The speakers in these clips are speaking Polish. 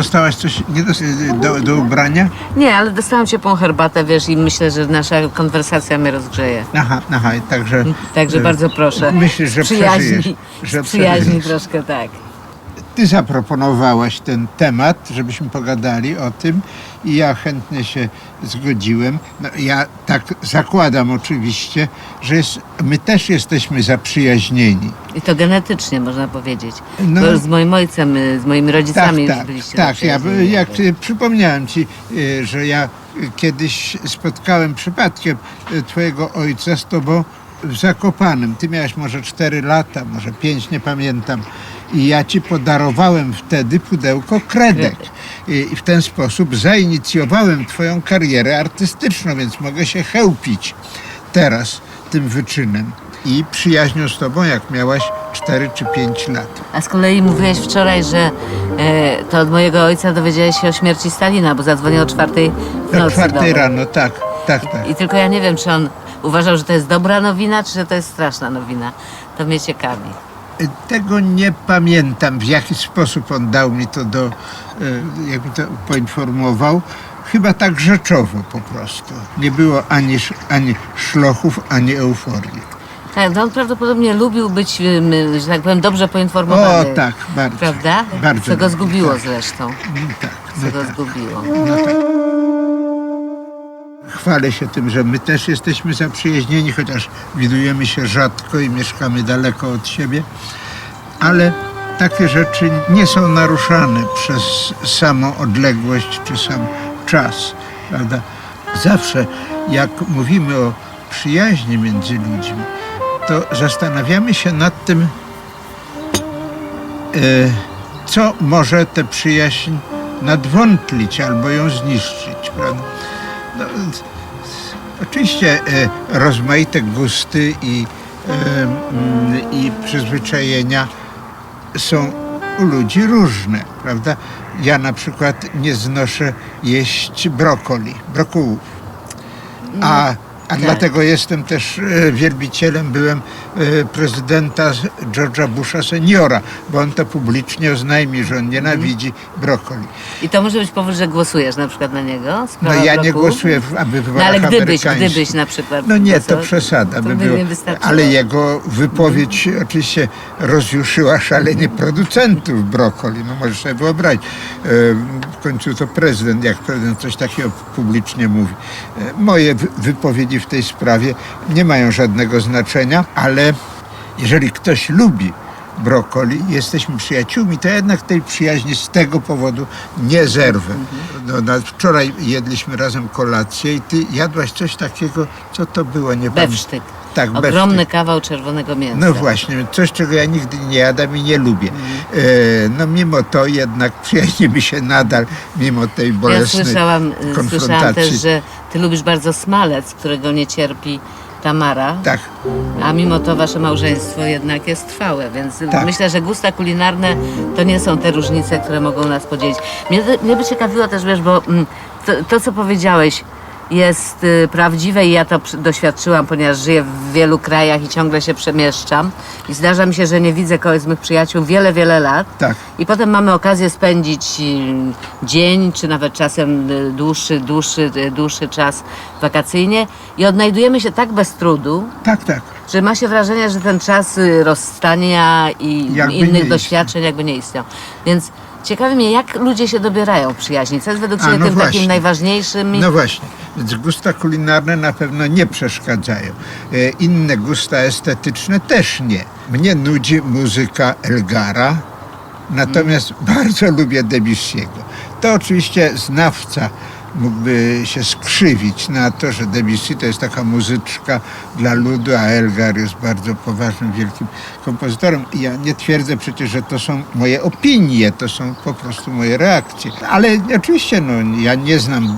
Dostałaś coś nie dos- do, do ubrania? Nie, ale dostałam ciepłą herbatę, wiesz, i myślę, że nasza konwersacja mnie rozgrzeje. Aha, aha, także... Także e, bardzo proszę. Myślisz, że przyjaźni, przeżyjesz. Że przyjaźni przeżyjesz. troszkę tak. Ty zaproponowałaś ten temat, żebyśmy pogadali o tym i ja chętnie się zgodziłem. No, ja tak zakładam oczywiście, że jest, my też jesteśmy zaprzyjaźnieni. I to genetycznie można powiedzieć. No. Bo z moim ojcem, z moimi Tak, rodzicami już tak, byliście tak. Ja, by- zaprzyjaźnieni jak przypomniałem ci, y, że ja kiedyś spotkałem przypadkiem y, twojego ojca z tobą w Zakopanem. Ty miałeś może 4 lata, może 5, nie pamiętam. I ja ci podarowałem wtedy pudełko kredek. I w ten sposób zainicjowałem twoją karierę artystyczną, więc mogę się chełpić teraz tym wyczynem. I przyjaźnią z tobą, jak miałaś 4 czy 5 lat. A z kolei mówiłeś wczoraj, że e, to od mojego ojca dowiedziałeś się o śmierci Stalina, bo zadzwonił o czwartej w nocy do czwartej rano, tak, tak, tak. I tylko ja nie wiem, czy on uważał, że to jest dobra nowina, czy że to jest straszna nowina. To mnie ciekawi. Tego nie pamiętam, w jaki sposób on dał mi to do, e, jak mi to poinformował. Chyba tak rzeczowo po prostu. Nie było ani, ani szlochów, ani euforii. Tak, no on prawdopodobnie lubił być, ym, że tak powiem, dobrze poinformowany. O tak, bardzo. Prawda? Bardzo. Co go zgubiło tak, zresztą. Tak, Co no go tak. zgubiło. No tak. Chwalę się tym, że my też jesteśmy zaprzyjaźnieni, chociaż widujemy się rzadko i mieszkamy daleko od siebie, ale takie rzeczy nie są naruszane przez samą odległość czy sam czas, prawda? Zawsze jak mówimy o przyjaźni między ludźmi, to zastanawiamy się nad tym, e, co może tę przyjaźń nadwątlić albo ją zniszczyć. Prawda? Oczywiście e, rozmaite gusty i, e, mm, i przyzwyczajenia są u ludzi różne, prawda? Ja na przykład nie znoszę jeść brokoli, brokułów. A, a dlatego jestem też e, wielbicielem, byłem e, prezydenta George'a Busha seniora, bo on to publicznie oznajmił, że on nienawidzi brokoli. I to może być powód, że głosujesz na przykład na niego? No Sprawa ja nie bloku? głosuję, w, aby No wyborach ale gdybyś, gdybyś na przykład No nie, to przesada to by by było. nie. Ale jego wypowiedź oczywiście rozjuszyła szalenie producentów brokoli. No możesz sobie wyobrazić. E, W końcu to prezydent, jak prezydent coś takiego publicznie mówi. Moje wy- wypowiedzi w tej sprawie nie mają żadnego znaczenia, ale jeżeli ktoś lubi brokoli, jesteśmy przyjaciółmi, to jednak tej przyjaźni z tego powodu nie zerwę. No, na, wczoraj jedliśmy razem kolację i ty jadłaś coś takiego, co to było, nie. Bewsztyk. Tak, Ogromny kawał czerwonego mięsa. No właśnie, coś, czego ja nigdy nie jadam i nie lubię. E, no mimo to jednak przyjaźnimy się nadal, mimo tej Ja bolesnej słyszałam, y, słyszałam też, że ty lubisz bardzo smalec, którego nie cierpi Tamara, Tak, a mimo to wasze małżeństwo jednak jest trwałe, więc Tak. myślę, że gusta kulinarne to nie są te różnice, które mogą nas podzielić. Mnie, mnie by ciekawiło też, wiesz, bo mm, to, to co powiedziałeś jest y, prawdziwe i ja to doświadczyłam, ponieważ żyję w wielu krajach i ciągle się przemieszczam i zdarza mi się, że nie widzę kogoś z mych przyjaciół wiele, wiele lat. tak. I potem mamy okazję spędzić y, dzień, czy nawet czasem y, dłuższy, dłuższy, dłuższy czas wakacyjnie i odnajdujemy się tak bez trudu, Tak, tak. że ma się wrażenie, że ten czas rozstania i Jakby innych doświadczeń jakby nie istniał. Więc ciekawi mnie, jak ludzie się dobierają przyjaźni. Co jest według A, Ciebie no tym właśnie. takim najważniejszym? No właśnie, więc gusta kulinarne na pewno nie przeszkadzają. E, Inne gusta estetyczne też nie. Mnie nudzi muzyka Elgara, natomiast bardzo lubię Debussy'ego. To oczywiście znawca mógłby się skrzywić na to, że Debussy to jest taka muzyczka dla ludu, a Elgar jest bardzo poważnym, wielkim kompozytorem. Ja nie twierdzę przecież, że to są moje opinie, to są po prostu moje reakcje. Ale oczywiście no, ja nie znam y,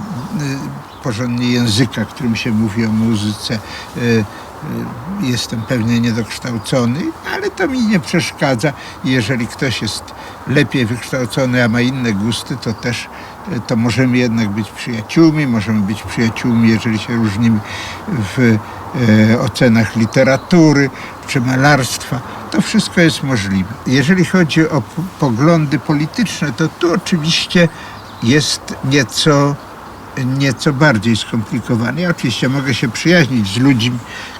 porządnie języka, którym się mówi o muzyce. Y, y, Jestem pewnie niedokształcony, ale to mi nie przeszkadza. Jeżeli ktoś jest lepiej wykształcony, a ma inne gusty, to też to możemy jednak być przyjaciółmi. Możemy być przyjaciółmi, jeżeli się różnimy w e, ocenach literatury czy malarstwa. to wszystko jest możliwe. Jeżeli chodzi o poglądy polityczne, to tu oczywiście jest nieco, nieco bardziej skomplikowane. Ja oczywiście mogę się przyjaźnić z ludźmi,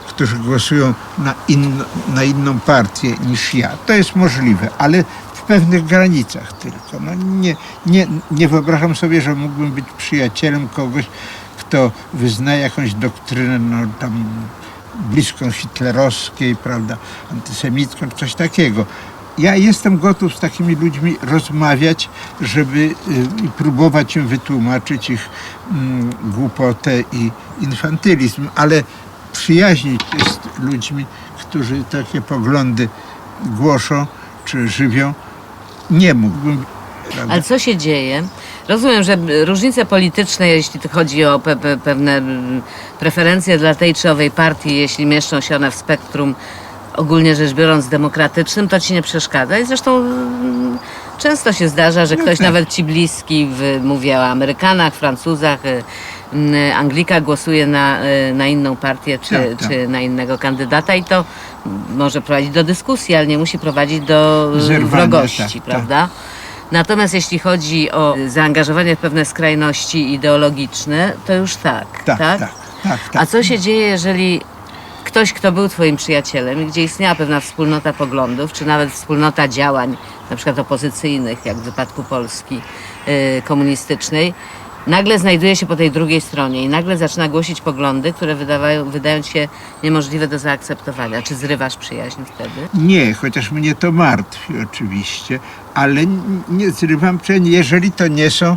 którzy głosują na, inno, na inną partię niż ja. To jest możliwe, ale w pewnych granicach tylko. No nie, nie, nie wyobrażam sobie, że mógłbym być przyjacielem kogoś, kto wyznaje jakąś doktrynę, no tam bliską hitlerowskiej, prawda, antysemicką, coś takiego. Ja jestem gotów z takimi ludźmi rozmawiać, żeby y, próbować im wytłumaczyć ich mm, głupotę i infantylizm, ale przyjaźnić się z ludźmi, którzy takie poglądy głoszą czy żywią, nie mógłbym. prawda? Ale co się dzieje? Rozumiem, że różnice polityczne, jeśli chodzi o pe pe pewne mm, preferencje dla tej czy owej partii, jeśli mieszczą się one w spektrum ogólnie rzecz biorąc demokratycznym, to ci nie przeszkadza. I zresztą mm, często się zdarza, że ktoś tak. nawet ci bliski, w, mówię o Amerykanach, Francuzach, y, mm, Anglikach głosuje na, y, na inną partię czy, Tak, tak. czy na innego kandydata i to może prowadzić do dyskusji, ale nie musi prowadzić do Zerwania, wrogości, tak, tak. prawda? Natomiast jeśli chodzi o zaangażowanie w pewne skrajności ideologiczne, to już tak. Tak, tak, tak, tak. A co się dzieje, jeżeli ktoś, kto był Twoim przyjacielem i gdzie istniała pewna wspólnota poglądów, czy nawet wspólnota działań, na przykład opozycyjnych, jak w wypadku Polski y, komunistycznej, nagle znajduje się po tej drugiej stronie i nagle zaczyna głosić poglądy, które wydawają, wydają się niemożliwe do zaakceptowania. Czy zrywasz przyjaźń wtedy? Nie, chociaż mnie to martwi oczywiście, ale nie zrywam czyn, jeżeli to nie są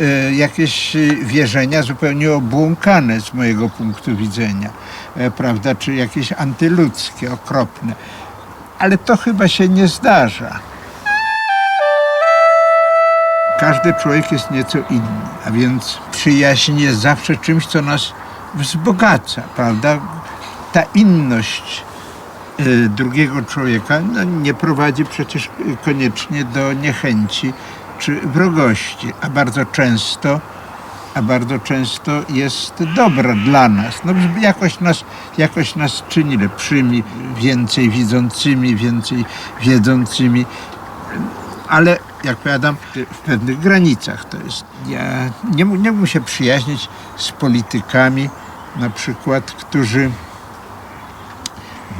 e, jakieś e, wierzenia zupełnie obłąkane z mojego punktu widzenia, e, prawda, czy jakieś antyludzkie, okropne. Ale to chyba się nie zdarza. Każdy człowiek jest nieco inny, a więc przyjaźń jest zawsze czymś, co nas wzbogaca, prawda? Ta inność y, drugiego człowieka no, nie prowadzi przecież koniecznie do niechęci czy wrogości, a bardzo często a bardzo często jest dobra dla nas. No, jakoś nas, jakoś nas czyni lepszymi, więcej widzącymi, więcej wiedzącymi ale jak powiadam, w pewnych granicach to jest. Ja nie, nie mógłbym się przyjaźnić z politykami, na przykład, którzy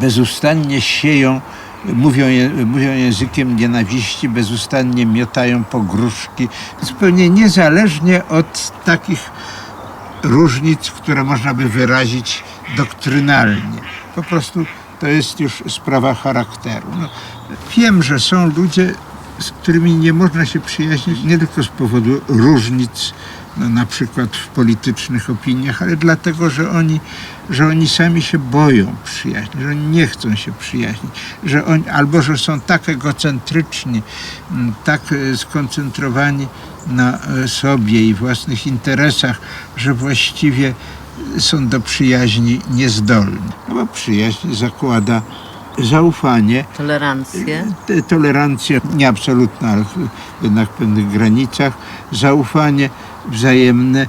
bezustannie sieją, mówią, mówią językiem nienawiści, bezustannie miotają pogróżki, zupełnie niezależnie od takich różnic, które można by wyrazić doktrynalnie. Po prostu to jest już sprawa charakteru. No, wiem, że są ludzie, z którymi nie można się przyjaźnić nie tylko z powodu różnic, no, na przykład w politycznych opiniach, ale dlatego, że oni, że oni sami się boją przyjaźni, że oni nie chcą się przyjaźnić, że oni, albo że są tak egocentryczni, m, tak e, skoncentrowani na e, sobie i własnych interesach, że właściwie są do przyjaźni niezdolni. No bo przyjaźń zakłada zaufanie, Tolerancję? tolerancja nie absolutna, ale w- jednak w pewnych granicach, zaufanie wzajemne,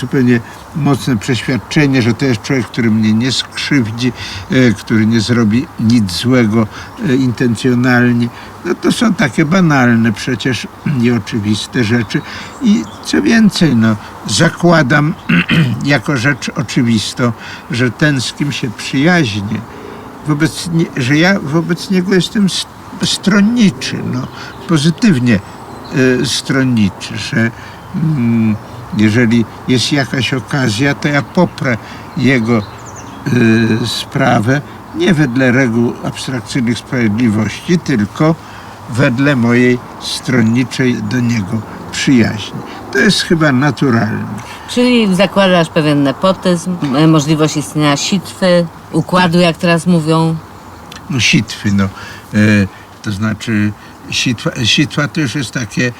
zupełnie mocne przeświadczenie, że to jest człowiek, który mnie nie skrzywdzi, e, który nie zrobi nic złego e, intencjonalnie. No to są takie banalne przecież i oczywiste rzeczy. I co więcej, no, zakładam jako rzecz oczywistą, że ten, z kim się przyjaźnię, wobec nie, że ja wobec niego jestem stronniczy, no, pozytywnie e, stronniczy, że mm, jeżeli jest jakaś okazja, to ja poprę jego e, sprawę nie wedle reguł abstrakcyjnych sprawiedliwości, tylko wedle mojej stronniczej do niego przyjaźni. To jest chyba naturalne. Czyli zakładasz pewien nepotyzm, e, możliwość istnienia sitwy, układu, jak teraz mówią. no, sitwy, no, e, to znaczy sitwa, sitwa to już jest takie, e,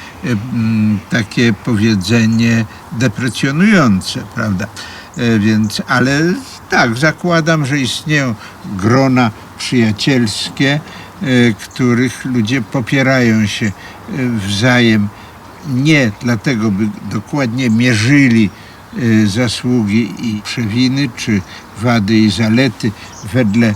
mm, takie powiedzenie deprecjonujące, prawda? E, więc, ale tak, zakładam, że istnieją grona przyjacielskie, e, których ludzie popierają się e, wzajem nie dlatego, by dokładnie mierzyli e, zasługi i przewiny, czy wady i zalety wedle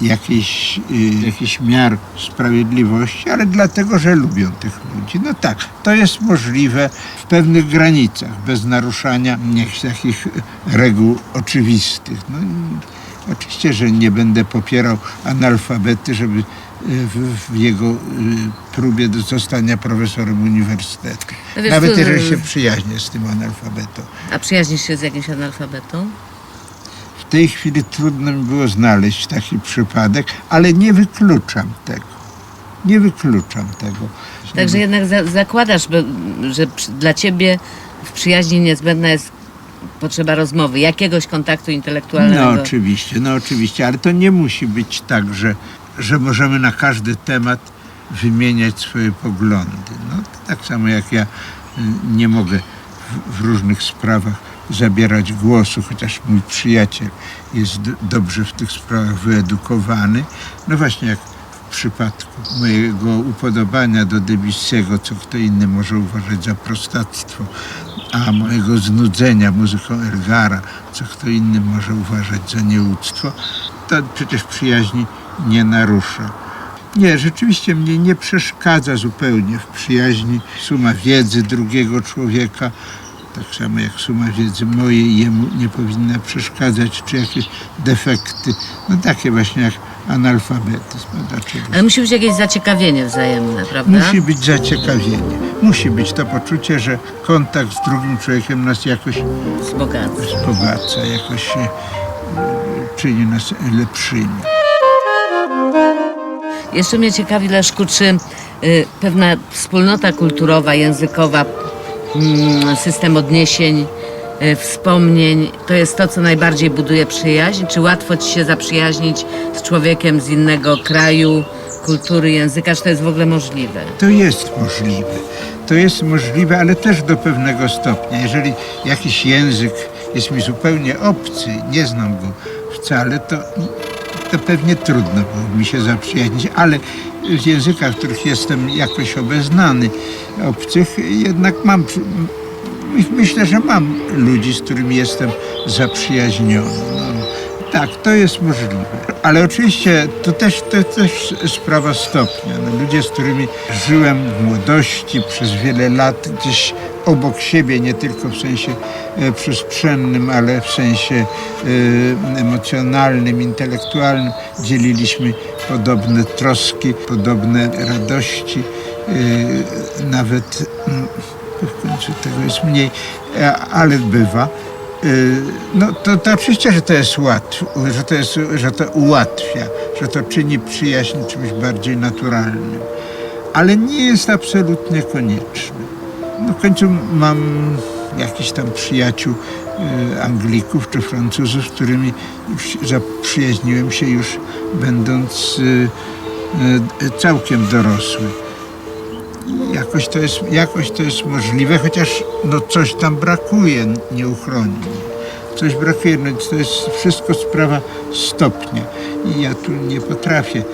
jakiejś, y, jakichś miar sprawiedliwości, ale dlatego, że lubią tych ludzi. No tak, to jest możliwe w pewnych granicach, bez naruszania jakichś takich reguł oczywistych. No, oczywiście, że nie będę popierał analfabety, żeby y, w, w jego y, próbie do zostania profesorem uniwersytetu. No wiesz, Nawet tu- jeżeli się przyjaźnię z tym analfabetą. A przyjaźnisz się z jakimś analfabetą? W tej chwili trudno mi było znaleźć taki przypadek, ale nie wykluczam tego. Nie wykluczam tego. Także jednak za, zakładasz, że dla ciebie w przyjaźni niezbędna jest potrzeba rozmowy, jakiegoś kontaktu intelektualnego. No oczywiście, no oczywiście, ale to nie musi być tak, że, że możemy na każdy temat wymieniać swoje poglądy. No, tak samo jak ja y, nie mogę w, w różnych sprawach zabierać głosu, chociaż mój przyjaciel jest dobrze w tych sprawach wyedukowany. No właśnie jak w przypadku mojego upodobania do Debussy'ego, co kto inny może uważać za prostactwo, a mojego znudzenia muzyką Elgara, co kto inny może uważać za nieuctwo, to przecież przyjaźni nie narusza. Nie, rzeczywiście mnie nie przeszkadza zupełnie w przyjaźni suma wiedzy drugiego człowieka, tak samo jak suma wiedzy mojej jemu nie powinna przeszkadzać, czy jakieś defekty, no takie właśnie jak analfabetyzm. No dlaczego? Ale musi być jakieś zaciekawienie wzajemne, prawda? Musi być zaciekawienie. Musi być to poczucie, że kontakt z drugim człowiekiem nas jakoś Wzbogaca. jakoś się, y, czyni nas lepszymi. Jeszcze mnie ciekawi, Leszku, czy y, pewna wspólnota kulturowa, językowa, mm, system odniesień, y, wspomnień, to jest to, co najbardziej buduje przyjaźń? Czy łatwo ci się zaprzyjaźnić z człowiekiem z innego kraju, kultury, języka? Czy to jest w ogóle możliwe? To jest możliwe. To jest możliwe, ale też do pewnego stopnia. Jeżeli jakiś język jest mi zupełnie obcy, nie znam go wcale, to, to pewnie trudno mi się zaprzyjaźnić, ale w językach, w których jestem jakoś obeznany, obcych, jednak mam, myślę, że mam ludzi, z którymi jestem zaprzyjaźniony. No, tak, to jest możliwe. Ale oczywiście to też, to też sprawa stopnia. No, ludzie, z którymi żyłem w młodości przez wiele lat, gdzieś obok siebie, nie tylko w sensie e, przestrzennym, ale w sensie e, emocjonalnym, intelektualnym, dzieliliśmy podobne troski, podobne radości, e, nawet mm, w końcu tego jest mniej, ale bywa. No to, to oczywiście, że to jest łatwe, że to, jest, że to ułatwia, że to czyni przyjaźń czymś bardziej naturalnym. Ale nie jest absolutnie konieczne. No w końcu mam jakichś tam przyjaciół y, Anglików czy Francuzów, z którymi zaprzyjaźniłem się już będąc y, y, całkiem dorosły jakoś to jest, jakoś to jest możliwe, chociaż no coś tam brakuje nieuchronnie. Coś brakuje, no to jest wszystko sprawa stopnia. I ja tu nie potrafię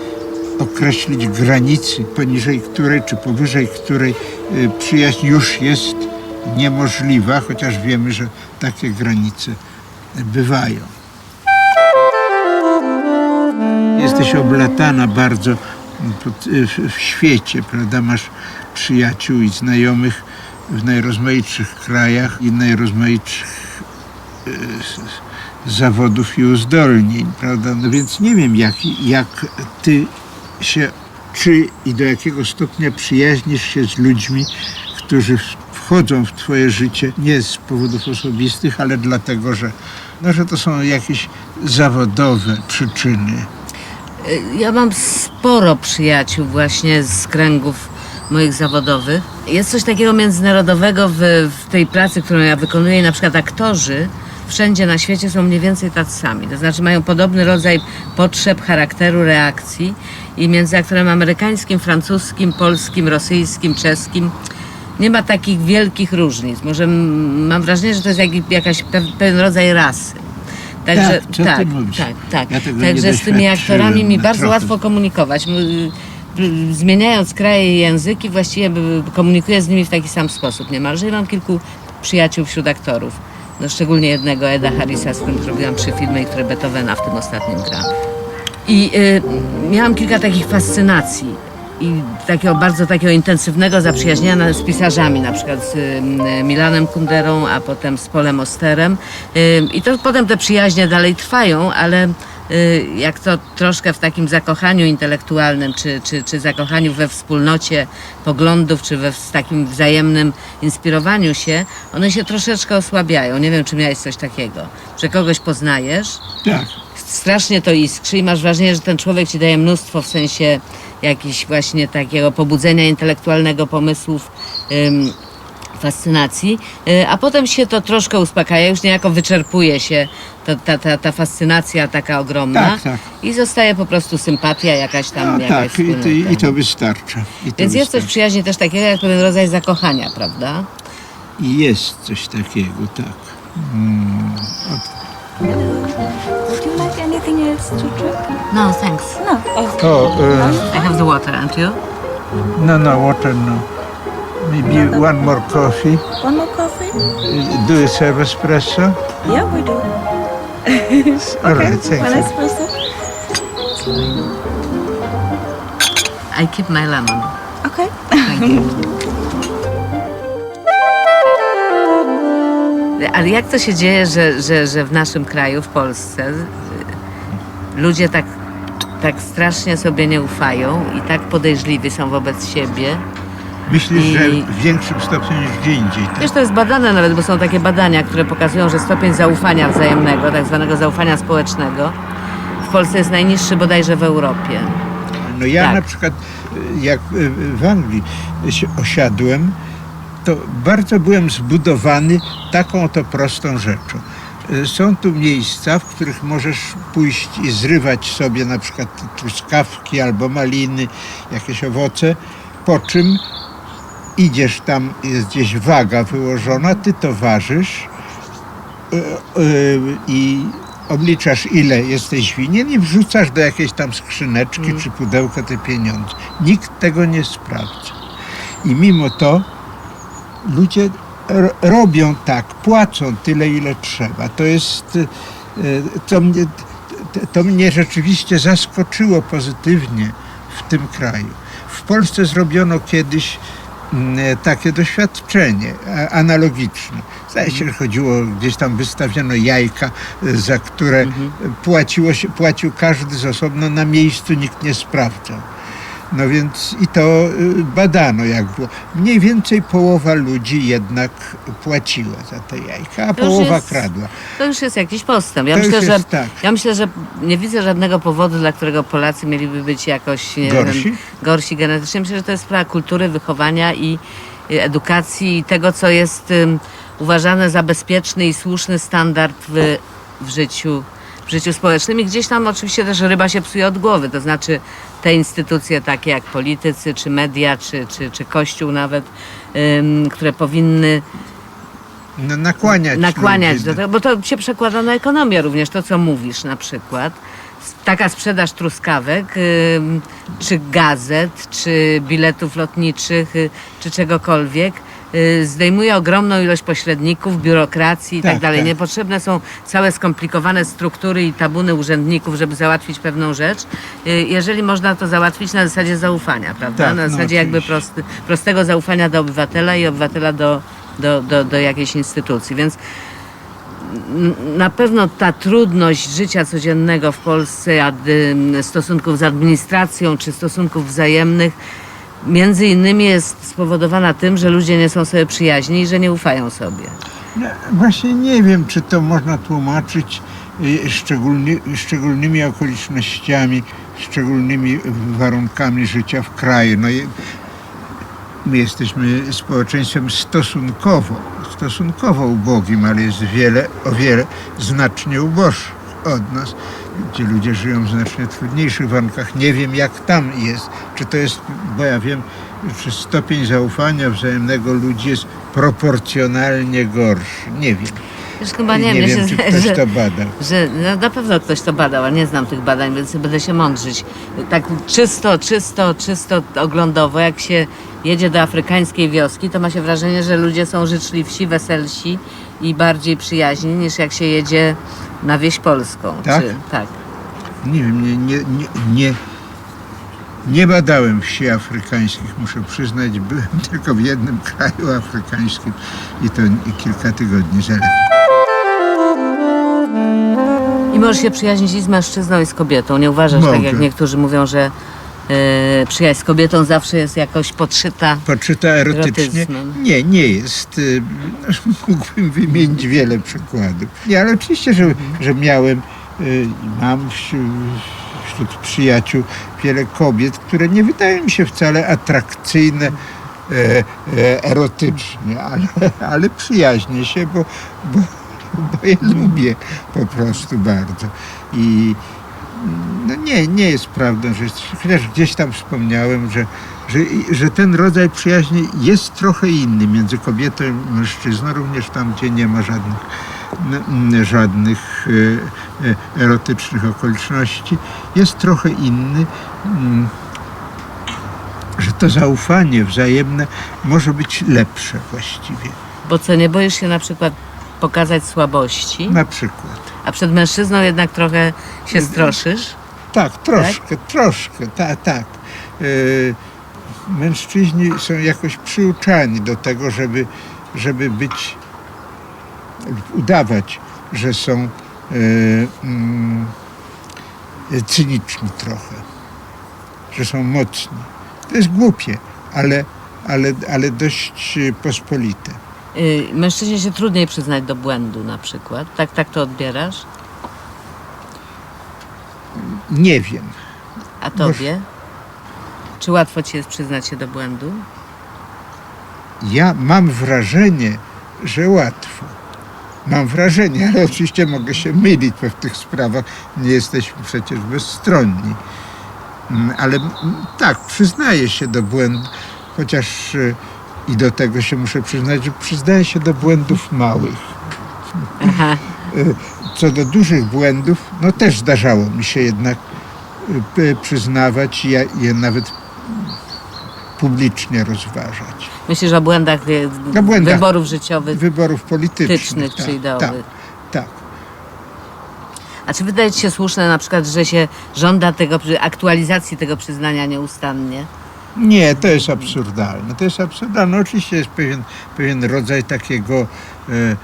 określić granicy, poniżej której czy powyżej której y, przyjaźń już jest niemożliwa, chociaż wiemy, że takie granice bywają. Jesteś oblatana bardzo pod- w, w świecie, prawda? Masz przyjaciół i znajomych w najrozmaitszych krajach i najrozmaitszych s- zawodów i uzdolnień, prawda? No więc nie wiem, jak, jak ty się, czy i do jakiego stopnia przyjaźnisz się z ludźmi, którzy wchodzą w twoje życie nie z powodów osobistych, ale dlatego, że, no, że to są jakieś zawodowe przyczyny. Y, Ja mam sporo przyjaciół właśnie z kręgów moich zawodowych. Jest coś takiego międzynarodowego w, w tej pracy, którą ja wykonuję. Na przykład aktorzy wszędzie na świecie są mniej więcej tacy sami. To znaczy mają podobny rodzaj potrzeb, charakteru, reakcji. I między aktorem amerykańskim, francuskim, polskim, rosyjskim, czeskim nie ma takich wielkich różnic. Może mam wrażenie, że to jest jak, jakaś pe- pewien rodzaj rasy. Także Tak, tak, tak, tak. Ja Także z tymi aktorami mi bardzo trochę. łatwo komunikować. Zmieniając kraje i języki, właściwie komunikuję z nimi w taki sam sposób niemalże. I mam kilku przyjaciół wśród aktorów. No, szczególnie jednego, Eda Harrisa, z którym zrobiłam trzy filmy i który Beethovena w tym ostatnim gra. I y, miałam kilka takich fascynacji i takiego bardzo takiego intensywnego zaprzyjaźnienia z pisarzami, na przykład z y, Milanem Kunderą, a potem z Polem Osterem. Y, I to potem te przyjaźnie dalej trwają, ale y, jak to troszkę w takim zakochaniu intelektualnym, czy, czy, czy zakochaniu we wspólnocie poglądów, czy we w takim wzajemnym inspirowaniu się, one się troszeczkę osłabiają. Nie wiem, czy miałeś coś takiego, że kogoś poznajesz, Tak. Strasznie to iskrzy i masz wrażenie, że ten człowiek ci daje mnóstwo w sensie jakiś właśnie takiego pobudzenia intelektualnego, pomysłów, ym, fascynacji, y, a potem się to troszkę uspokaja, już niejako wyczerpuje się to, ta, ta, ta fascynacja taka ogromna Tak, tak. i zostaje po prostu sympatia jakaś tam, No, jakaś tak, i to, wspólnota. i to wystarcza. I to Więc jest coś w wystarcza. przyjaźni też takiego jak pewien rodzaj zakochania, prawda? Jest coś takiego, tak. Like anything else to drink? No, thanks. No. Oh, e, I have the water, and you? no, no, water no. Maybe one more coffee. one more coffee? Uh, Do you serve espresso? Yeah, we do. All right, thank One you. espresso. I keep my lemon. Okay. Thank you. Ale jak to się dzieje, że, że, że w naszym kraju, w Polsce, y, ludzie tak, tak strasznie sobie nie ufają i tak podejrzliwi są wobec siebie? Myślisz, I- że w większym stopniu niż gdzie indziej. Tak? Wiesz, to jest badane nawet, bo są takie badania, które pokazują, że stopień zaufania wzajemnego, tak zwanego zaufania społecznego, w Polsce jest najniższy bodajże w Europie. No ja Tak. na przykład, jak w Anglii się osiadłem, to bardzo byłem zbudowany taką oto prostą rzeczą. Y, Są tu miejsca, w których możesz pójść i zrywać sobie na przykład truskawki albo maliny, jakieś owoce, po czym idziesz tam, jest gdzieś waga wyłożona, ty to ważysz y, y, i obliczasz ile jesteś winien i wrzucasz do jakiejś tam skrzyneczki czy pudełka te pieniądze. Nikt tego nie sprawdza. I mimo to ludzie robią tak, płacą tyle ile trzeba. To jest, y, to mnie, to- mnie rzeczywiście zaskoczyło pozytywnie w tym kraju. W Polsce zrobiono kiedyś mm, takie doświadczenie analogiczne. Zdaje się, że chodziło, gdzieś tam wystawiono jajka, y, za które płaciło się, płacił każdy z osobna na miejscu, nikt nie sprawdzał. No więc i to y, badano jak było. Mniej więcej połowa ludzi jednak płaciła za te jajka, a połowa jest- kradła. To już jest jakiś postęp. Ja To myślę, że, tak. ja myślę, że nie widzę żadnego powodu, dla którego Polacy mieliby być jakoś Gorsi? Wiem, gorsi genetycznie. Myślę, że to jest sprawa kultury, wychowania i edukacji i tego, co jest ym, uważane za bezpieczny i słuszny standard w, w życiu w życiu społecznym i gdzieś tam oczywiście też ryba się psuje od głowy, to znaczy te instytucje takie jak politycy, czy media, czy, czy, czy kościół nawet, ym, które powinny No, nakłaniać nakłaniać do tego, bo to się przekłada na ekonomię również, to co mówisz na przykład. Taka sprzedaż truskawek, ym, czy gazet, czy biletów lotniczych, y, czy czegokolwiek, zdejmuje ogromną ilość pośredników, biurokracji i tak, Tak, dalej. tak. Niepotrzebne są całe skomplikowane struktury i tabuny urzędników, żeby załatwić pewną rzecz, y, jeżeli można to załatwić na zasadzie zaufania, prawda? Tak, na no zasadzie jakby oczywiście. prosty, prostego zaufania do obywatela i obywatela do, do, do, do jakiejś instytucji. Więc na pewno ta trudność życia codziennego w Polsce, stosunków z administracją czy stosunków wzajemnych, między innymi jest spowodowana tym, że ludzie nie są sobie przyjaźni i że nie ufają sobie. No, właśnie nie wiem, czy to można tłumaczyć y, szczególny, szczególnymi okolicznościami, szczególnymi warunkami życia w kraju. No, my jesteśmy społeczeństwem stosunkowo, stosunkowo ubogim, ale jest wiele, o wiele znacznie uboższych od nas, gdzie ludzie żyją w znacznie trudniejszych warunkach. Nie wiem, jak tam jest. Czy to jest, bo ja wiem, czy stopień zaufania wzajemnego ludzi jest proporcjonalnie gorszy. Nie wiem. Już chyba nie, nie wiem, czy ktoś że, to badał. że no, na pewno ktoś to badał, ale nie znam tych badań, więc będę się mądrzyć. Tak czysto, czysto, czysto oglądowo, jak się jedzie do afrykańskiej wioski, to ma się wrażenie, że ludzie są życzliwsi, weselsi i bardziej przyjaźni niż jak się jedzie na wieś polską. Tak? Czy, tak. Nie wiem, nie, nie, nie, nie, nie badałem wsi afrykańskich, muszę przyznać. Byłem tylko w jednym kraju afrykańskim i to kilka tygodni zaledwie. Możesz się przyjaźnić i z mężczyzną, i z kobietą. Nie uważasz, tak Mogę. jak niektórzy mówią, że e, przyjaźń z kobietą zawsze jest jakoś podszyta. Poczyta erotycznie? Erotyzmem. Nie, nie jest. Y, Mógłbym wymienić wiele przykładów. Nie, ale oczywiście, że, że miałem, y, mam wśród, wśród przyjaciół wiele kobiet, które nie wydają mi się wcale atrakcyjne e, e, erotycznie, ale, ale przyjaźnię się, bo, bo, bo je lubię po prostu bardzo. I no nie, nie jest prawdą, że chociaż gdzieś tam wspomniałem, że, że, że ten rodzaj przyjaźni jest trochę inny między kobietą i mężczyzną, również tam, gdzie nie ma żadnych, żadnych e, e, erotycznych okoliczności, jest trochę inny. mm, Że to zaufanie wzajemne może być lepsze właściwie. Bo co, nie boisz się na przykład pokazać słabości, Na przykład. a przed mężczyzną jednak trochę się stroszysz? Tak, troszkę, troszkę, tak, tak. Yy, mężczyźni są jakoś przyuczani do tego, żeby, żeby być, udawać, że są yy, mm, cyniczni trochę, że są mocni. To jest głupie, ale, ale, ale dość yy, pospolite. Y, mężczyźnie się trudniej przyznać do błędu na przykład. Tak, tak to odbierasz? Nie wiem. A tobie? Czy łatwo ci jest przyznać się do błędu? Ja mam wrażenie, że łatwo. Mam wrażenie, ale oczywiście mogę się mylić w tych sprawach. Nie jesteśmy przecież bezstronni. Mm, Ale tak, przyznaję się do błędu, chociaż y, i do tego się muszę przyznać, że przyznaję się do błędów małych. Aha. Y, Co do dużych błędów, no też zdarzało mi się jednak p- przyznawać i ja je nawet publicznie rozważać. Myślisz o błędach, y, O błędach. wyborów życiowych, Wyborów politycznych. politycznych czy tak, ideowych? Tak, tak. A czy wydaje ci się słuszne na przykład, że się żąda tego, aktualizacji tego przyznania nieustannie? Nie, to jest absurdalne. To jest absurdalne. Oczywiście jest pewien, pewien rodzaj takiego, e, e,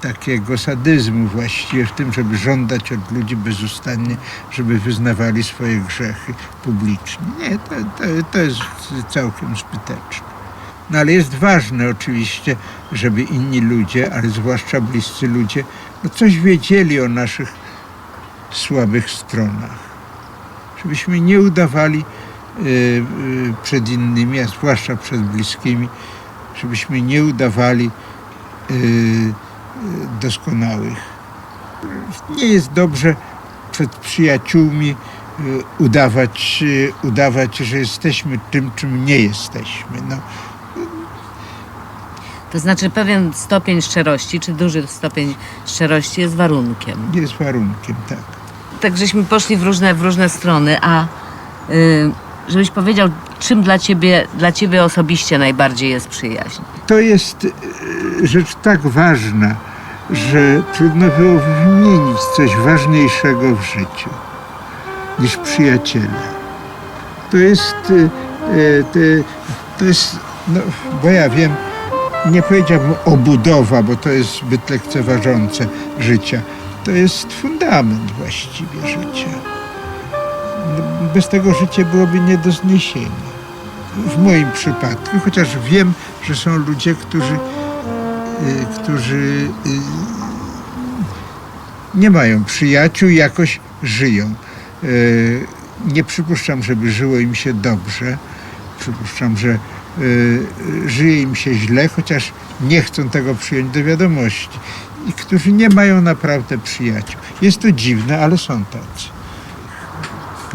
takiego sadyzmu właściwie w tym, żeby żądać od ludzi bezustannie, żeby wyznawali swoje grzechy publicznie. Nie, to, to, to jest całkiem zbyteczne. No ale jest ważne oczywiście, żeby inni ludzie, ale zwłaszcza bliscy ludzie, no coś wiedzieli o naszych słabych stronach. Żebyśmy nie udawali przed innymi, a zwłaszcza przed bliskimi, żebyśmy nie udawali y, y, doskonałych. Nie jest dobrze przed przyjaciółmi y, udawać, y, udawać, że jesteśmy tym, czym nie jesteśmy. No, To znaczy pewien stopień szczerości, czy duży stopień szczerości jest warunkiem. jest warunkiem, tak. Tak żeśmy poszli w różne, w różne strony, a y, żebyś powiedział, czym dla ciebie, dla ciebie osobiście najbardziej jest przyjaźń? To jest e, rzecz tak ważna, że trudno było wymienić coś ważniejszego w życiu niż przyjaciele. To jest, e, e, to, jest, no, bo ja wiem, nie powiedziałbym obudowa, bo to jest zbyt lekceważące życia. To jest fundament właściwie życia. Bez tego życie byłoby nie do zniesienia w moim przypadku, chociaż wiem, że są ludzie, którzy, y, którzy y, nie mają przyjaciół jakoś żyją. Y, Nie przypuszczam, żeby żyło im się dobrze. Przypuszczam, że żyje im się źle, chociaż nie chcą tego przyjąć do wiadomości. I którzy nie mają naprawdę przyjaciół. Jest to dziwne, ale są tacy.